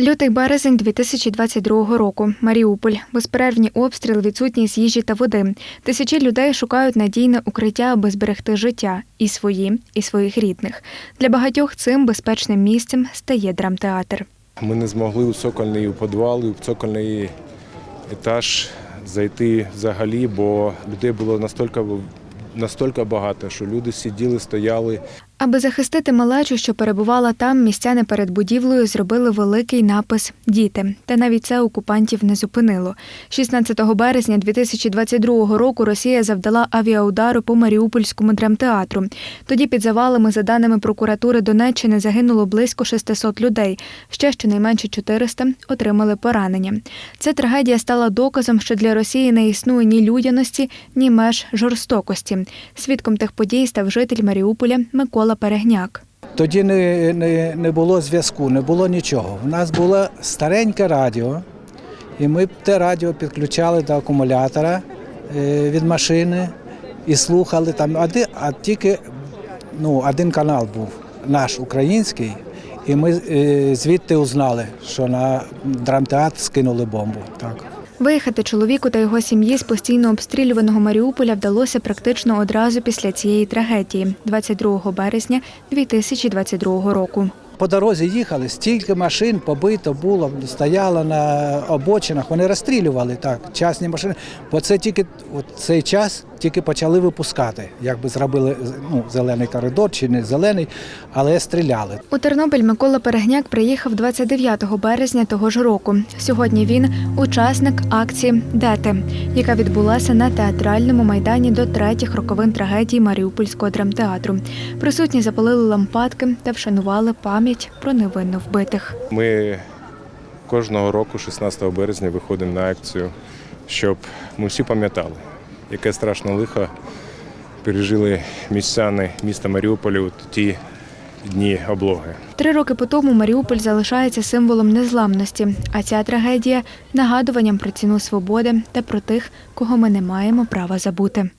Лютий березень 2022 року. Маріуполь. Безперервні обстріли, відсутність їжі та води. Тисячі людей шукають надійне укриття, аби зберегти життя і свої, і своїх рідних. Для багатьох цим безпечним місцем стає драмтеатр. Ми не змогли у цокольний у підвал, у цокольний етаж зайти взагалі, бо людей було настільки, настільки багато, що люди сиділи, стояли. Аби захистити малечу, що перебувала там, містяни перед будівлею зробили великий напис Діти. Та навіть це окупантів не зупинило. 16 березня 2022 року Росія завдала авіаудару по Маріупольському драмтеатру. Тоді під завалами, за даними прокуратури Донеччини, загинуло близько 600 людей. Ще щонайменше 400 отримали поранення. Ця трагедія стала доказом, що для Росії не існує ні людяності, ні меж жорстокості. Свідком тих подій став житель Маріуполя Микола Перегняк. Тоді не, не, не було зв'язку, не було нічого. У нас було стареньке радіо, і ми те радіо підключали до акумулятора е, від машини і слухали там, один, а тільки ну, один канал був наш український, і ми е, звідти узнали, що на драмтеатр скинули бомбу. Так. Виїхати чоловіку та його сім'ї з постійно обстрілюваного Маріуполя вдалося практично одразу після цієї трагедії, 22 березня 2022 року. По дорозі їхали, стільки машин побито було, стояло на обочинах, вони розстрілювали так, частні машини. Бо це тільки от цей час тільки почали випускати, якби зробили ну, зелений коридор чи не зелений, але стріляли. У Тернопіль Микола Перегняк приїхав 29 березня того ж року. Сьогодні він учасник акції Дети, яка відбулася на театральному майдані до третіх роковин трагедії Маріупольського драмтеатру. Присутні запалили лампадки та вшанували пам'ять про невинно вбитих. Ми кожного року, 16 березня, виходимо на акцію, щоб ми всі пам'ятали, яке страшне лихо пережили містяни міста Маріуполя у ті дні облоги. Три роки по тому Маріуполь залишається символом незламності, а ця трагедія нагадуванням про ціну свободи та про тих, кого ми не маємо права забути.